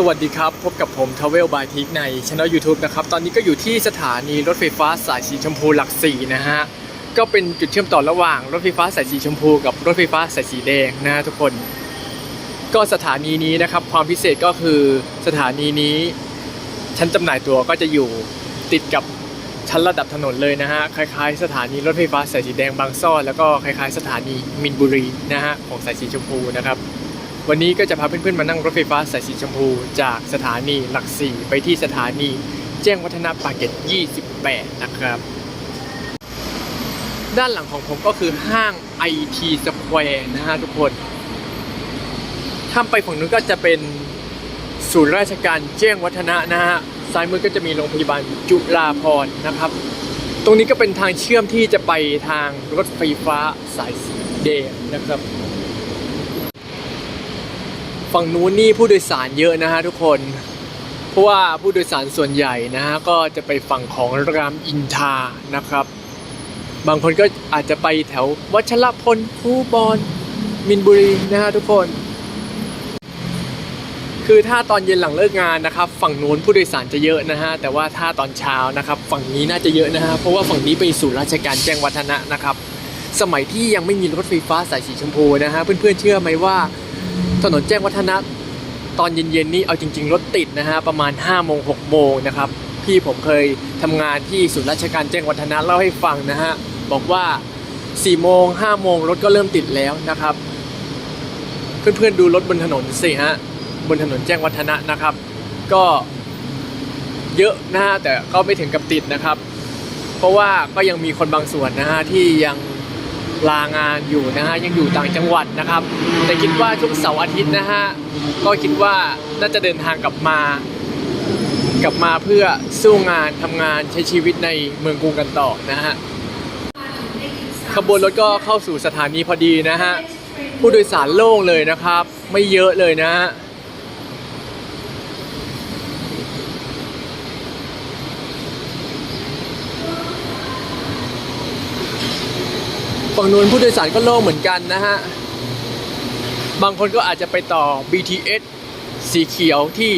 สวัสดีครับ พบกับผมทเวลบายทิกในช่อง YouTube นะครับ ตอนนี้ก็อยู่ที่สถานีรถไฟฟ้าสายสีชมพูหลักสี่นะฮะ ก็เป็นจุดเชื่อมต่อระหว่างรถไฟฟ้าสายสีชมพูกับรถไฟฟ้าสายสีแดงนะฮะทุกคน ก็สถานีนี้นะครับ ความพิเศษก็คือสถานีนี้ชั้นจำหน่ายตั๋วก็จะอยู่ติดกับชั้นระดับถนนเลยนะฮะ คล้าย ๆ สถานีรถไฟฟ้าสายสีแดงบางซ่อนแล้วก็คล้าย ๆ สถานีมินบุรีนะฮะของสายสีชมพูนะครับ วันนี้ก็จะพาเพื่อนๆมานั่งรถไฟฟ้าสายสีชมพู จากสถานีหลักสี่ไปที่สถานีแจ้งวัฒนะปากเกร็ด28 นะครับ ด้านหลังของผมก็คือห้าง IT Square นะฮะทุกคนข้ามไปฝั่งนู้นก็จะเป็นศูนย์ราชการแจ้งวัฒนะนะฮะซ้ายมือก็จะมีโรงพยาบาลจุฬาภรณ์นะครับ ตรงนี้ก็เป็นทางเชื่อมที่จะไปทางรถไฟฟ้าสายสีแดงนะครับ ฝั่งนู้นนี่ผู้โดยสารเยอะนะฮะทุกคน เพราะว่าผู้โดยสารส่วนใหญ่นะฮะก็จะไปฝั่งของรามอินทานะครับ บางคนก็อาจจะไปแถววัชรพลคูบอนมินบุรีนะฮะทุกคน คือถ้าตอนเย็นหลังเลิกงานนะครับ ฝั่งนู้นผู้โดยสารจะเยอะนะฮะแต่ว่าถ้าตอนเช้านะครับฝั่งนี้น่าจะเยอะนะฮะเพราะว่าฝั่งนี้เป็นศูนย์ราชการแจ้งวัฒนะนะครับ สมัยที่ยังไม่มีรถไฟฟ้าสายสีชมพูนะฮะเพื่อนๆเชื่อไหมว่า ถนนแจ้งวัฒนะตอนเย็นๆนี่เอาจริง ๆ รถติดนะฮะประมาณ5โมง6โมงนะครับพี่ผมเคยทำงานที่ศูนย์ราชการแจ้งวัฒนะเล่าให้ฟังนะฮะบอกว่า4โมง5โมงรถก็เริ่มติดแล้วนะครับ เพื่อนๆดูรถบนถนนสิฮะบนถนนแจ้งวัฒนะนะครับ ก็เยอะนะฮะแต่ก็ไม่ถึงกับติดนะครับ เพราะว่าก็ยังมีคนบางส่วนนะฮะที่ยัง ลางานอยู่นะฮะยังอยู่ต่างจังหวัดนะครับ แต่คิดว่าทุกเสาร์อาทิตย์นะฮะก็คิดว่าน่าจะเดินทางกลับมา กลับมาเพื่อสู้งานทำงานใช้ชีวิตในเมืองกรุงกันต่อนะฮะขบวนรถก็เข้าสู่สถานีพอดีนะฮะผู้โดยสารโล่งเลยนะครับ ไม่เยอะเลยนะฮะ ฝั่งนู้นผู้โดยสารก็โล่งเหมือนกันนะฮะ บางคนก็อาจจะไปต่อ BTS สีเขียวที่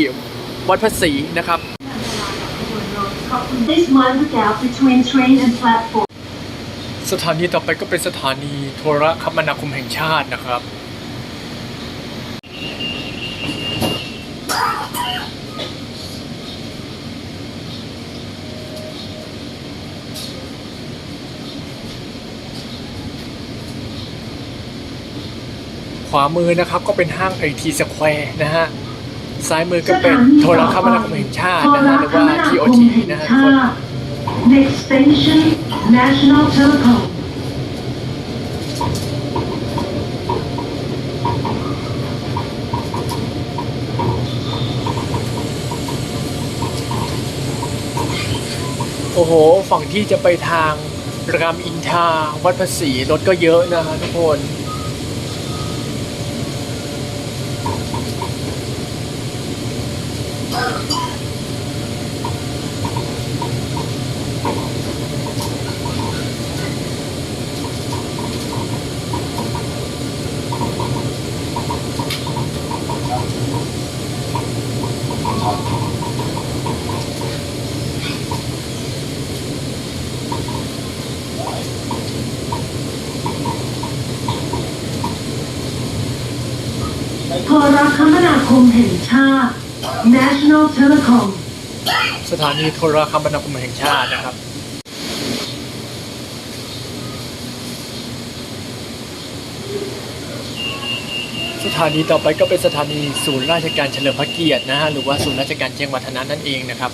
วัดพระศรีนะครับ Please mind the gap between train and platform. สถานีต่อไปก็เป็นสถานีโทรคมนาคมแห่งชาตินะครับ ขวามือนะครับก็เป็นห้างไอทีสแควร์นะฮะซ้ายมือก็เป็นโทรคมนาคมแห่งชาตินะฮะหรือว่า TOT นะฮะทุกคน Next station, National Telecom. โอ้โห ฝั่งที่จะไปทางรามอินทราวัดภาษีรถก็เยอะนะฮะทุกคน โทรคมนาคมแห่งชาติ National Telecom สถานีโทรคมนาคมแห่งชาตินะครับ สถานีต่อไปก็เป็นสถานีศูนย์ราชการเฉลิมพระเกียรตินะฮะหรือว่าศูนย์ราชการแจ้งวัฒนะนั่นเองนะครับ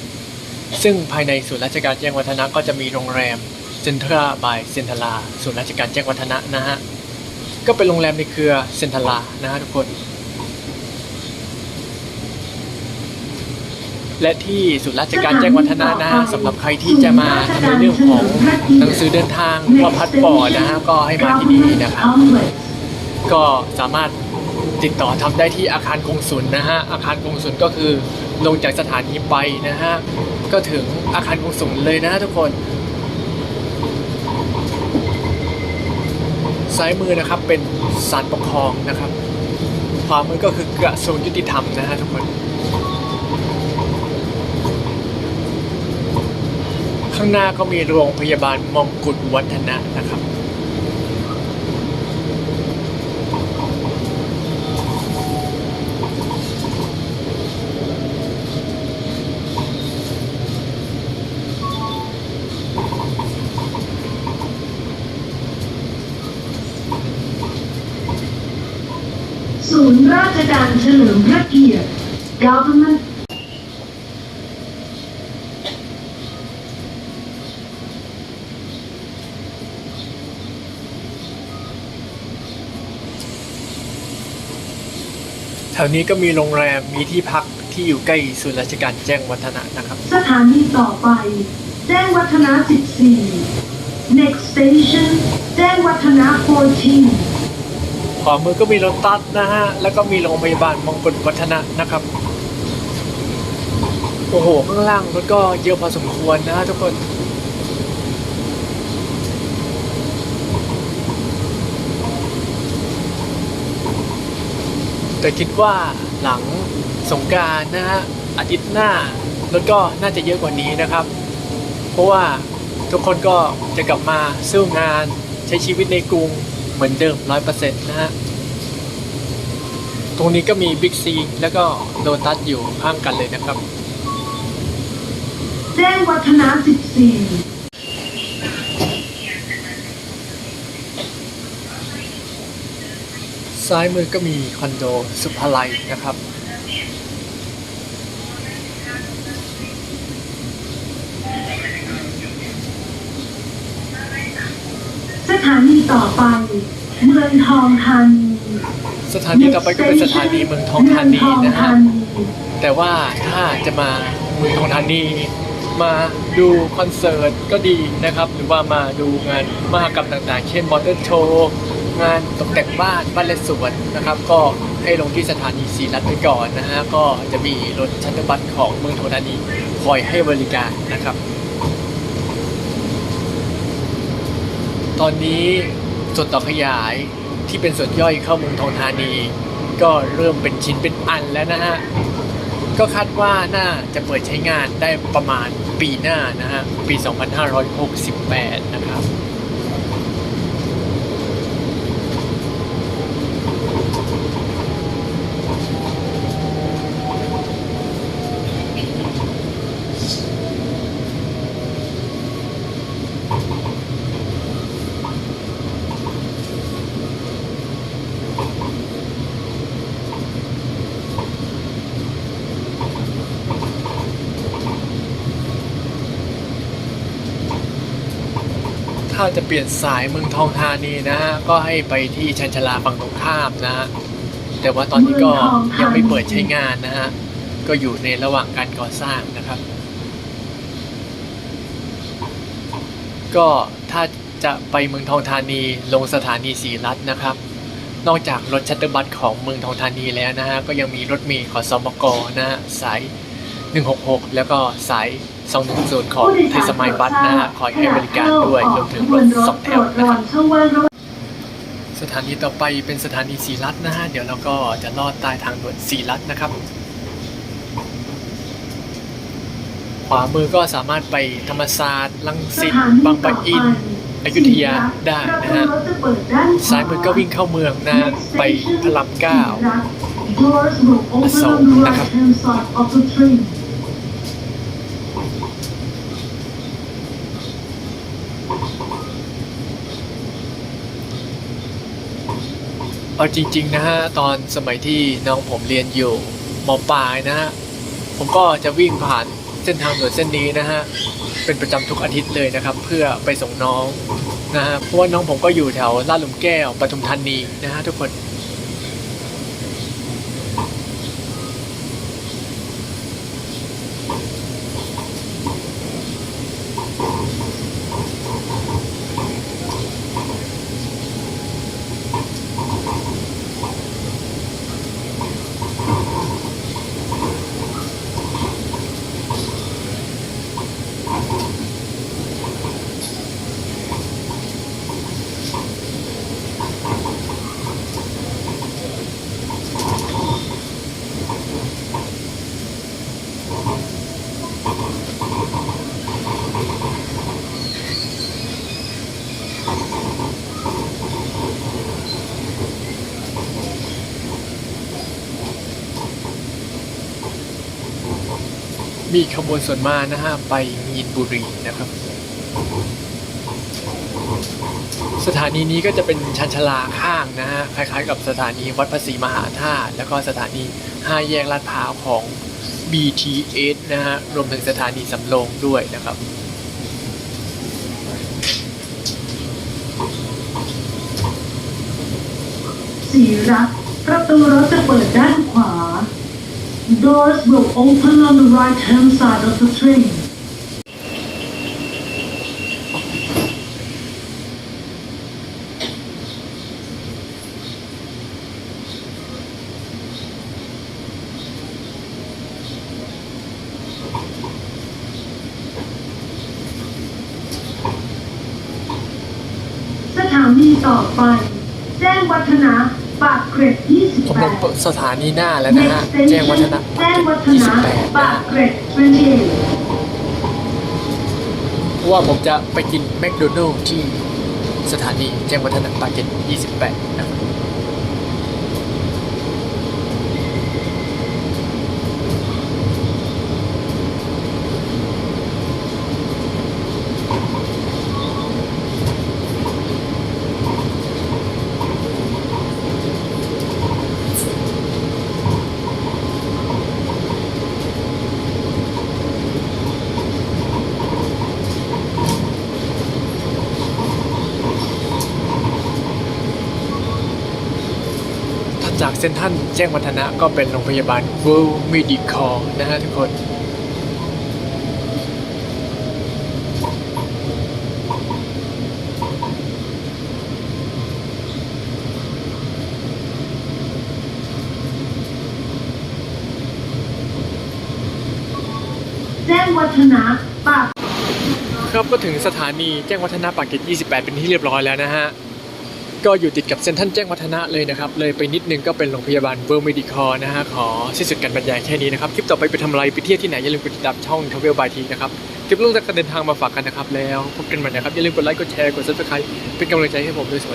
ซึ่งภายในศูนย์ราชการแจ้งวัฒนะก็จะมีโรงแรมเซ็นทราบายเซ็นทราศูนย์ราชการแจ้งวัฒนะนะฮะก็เป็นโรงแรมในเครือเซ็นทรานะฮะทุกคน และที่ศูนย์ราชการแจ้งวัฒนะนะฮะสำหรับใครที่จะมาทำในเรื่องของหนังสือเดินทางหรือว่าพัสปอร์ตนะฮะก็ให้มาที่นี่นะครับ Complex ก็สามารถติดต่อทำได้ที่อาคารกงสุลนะฮะอาคารกงสุลก็คือลงจากสถานีไปนะฮะก็ถึงอาคารกงสุลเลยนะทุกคนซ้ายมือนะครับเป็นศาลปกครองนะครับขวามือก็คือกระทรวงยุติธรรมนะฮะทุกคนางหน้าก็มีโรงพยาบาลมงกุฎวัฒนะนะครับ ศูนย์ราชการเฉลิมพระเกียรติ Government แถวนี้ก็มีโรงแรมมีที่พักที่อยู่ใกล้ศูนย์ราชการแจ้งวัฒนะนะครับ สถานีต่อไป แจ้งวัฒนะ 14 Next station แจ้งวัฒนะ 14ขวามือก็มีรถตัสนะฮะ แล้วก็มีโรงพยาบาลมงกุฎวัฒนะนะครับ โอ้โห ข้างล่างรถก็เยอะพอสมควรนะฮะทุกคน แต่คิดว่าหลังสงการนะฮะอาทิตย์หน้ารถก็น่าจะเยอะกว่านี้นะครับ เพราะว่าทุกคนก็จะกลับมาสู้งานใช้ชีวิตในกรุงเหมือนเดิมร้อยเปอร์เซ็นต์นะฮะตรงนี้ก็มีบิ๊กซีแล้วก็โลตัสอยู่ข้างกันเลยนะครับ แจ้งวัฒนะ 14 ซ้ายมือก็มีคอนโดสุภาลัยนะครับ สถานีต่อไป เมืองทองธานีสถานีต่อไปก็เป็นสถานีเมืองทองธานีนะฮะแต่ว่าถ้าจะมาเมืองทองธานีมาดูคอนเสิร์ตก็ดีนะครับ หรือว่ามาดูงานมหกรรมต่างๆ เช่นมอเตอร์โชว์ งานตกแต่งบ้านบ้านและสวนนะครับ ก็ให้ลงที่สถานีศรีรัตไปก่อนนะฮะก็จะมีรถชัตเตอร์บัสของเมืองทองธานีคอยให้บริการนะครับ ตอนนี้ส่วนต่อขยายที่เป็นส่วนย่อยเข้าเมืองทองธานี ก็เริ่มเป็นชิ้นเป็นอันแล้วนะฮะก็คาดว่าน่าจะเปิดใช้งานได้ประมาณปีหน้านะฮะปี 2568นะครับ ถ้าจะเปลี่ยนสายเมืองทองธานีนะฮะก็ให้ไปที่ชันชลาฝั่งตรงข้ามนะฮะแต่ว่าตอนนี้ก็ยังไม่เปิดใช้งานนะฮะก็อยู่ในระหว่างการก่อสร้างนะครับ ก็ถ้าจะไปเมืองทองธานีลงสถานีศรีรัตน์นะครับ นอกจากรถชัตเตอร์บัสของเมืองทองธานีแล้วนะฮะก็ยังมีรถเมล์ขอสมกนะฮะสาย 166 แล้วก็สาย 210ของเทศมัยบัสนะฮะคอยให้บริการด้วยรวมถึงรถสองแถวนะครับสถานีต่อไปเป็นสถานีศรีรัตนนะฮะเดี๋ยวเราก็จะลอดใต้ทางด่วนศรีรัตนนะครับ ขวามือก็สามารถไปธรรมศาสตร์ลังสิตบางปะอินอยุธยาได้นะฮะซ้ายมือก็วิ่งเข้าเมืองนะไปพระรามเก้าอโศกนะครับ right hand side of the train. เอาจริง ๆ นะฮะ ตอนสมัยที่น้องผมเรียนอยู่มปลายนะฮะ ผมก็จะวิ่งผ่านเส้นทางด่วนเส้นนี้นะฮะ เป็นประจำทุกอาทิตย์เลยนะครับ เพื่อไปส่งน้องนะฮะเพราะว่าน้องผมก็อยู่แถวลาดหลุมแก้วปทุมธานีนะฮะทุกคน มีขบวนส่วนมากนะฮะไปมีนบุรีนะครับ สถานีนี้ก็จะเป็นชันชลาข้างนะฮะคล้ายๆกับสถานีวัดพระศรีมหาธาตุแล้วก็สถานีห้าแยกลาดพร้าวของ BTS นะฮะรวมถึงสถานีสำโรงด้วยนะครับสีรักประตูรถจะเปิดด้านขวา Doors will open on the right hand side of the train. สถานีต่อไปแจ้งวัฒนะปากเกร็ดผมลง28สถานีหน้าแล้วนะฮะ Next แจ้งวัฒ station นะแจ้งวัฒนะ28ปานะกเกร็ด28เพราะว่าผมจะไปกินแมคโดนัลล์ที่สถานีแจ้งวัฒนะปากเกร็ด28นะครับ ถัด จากเซ็นทรัลแจ้งวัฒนะก็เป็นโรงพยาบาล World Medical นะฮะทุกคน แจ้งวัฒนะปากครับก็ถึงสถานีแจ้งวัฒนะปากเกร็ด28 เป็นที่เรียบร้อยแล้วนะฮะ ก็อยู่ติดกับเซ็นทรัลแจ้งวัฒนะเลยนะครับ เลยไปนิดนึงก็เป็นโรงพยาบาลเวิร์มดิคอนะฮะ ขอสิ้นสุดการบรรยายแค่นี้นะครับ คลิปต่อไปไปทำอะไร ไปเที่ยวที่ไหน อย่าลืมกดติดตามช่องทเวลบายทีนะครับ คลิปเรื่องการเดินทางมาฝากกันนะครับ แล้วพบกันใหม่นะครับ อย่าลืมกดไลค์ กดแชร์ กดซับสไครป์เป็นกำลังใจให้ผมด้วยสวัสดี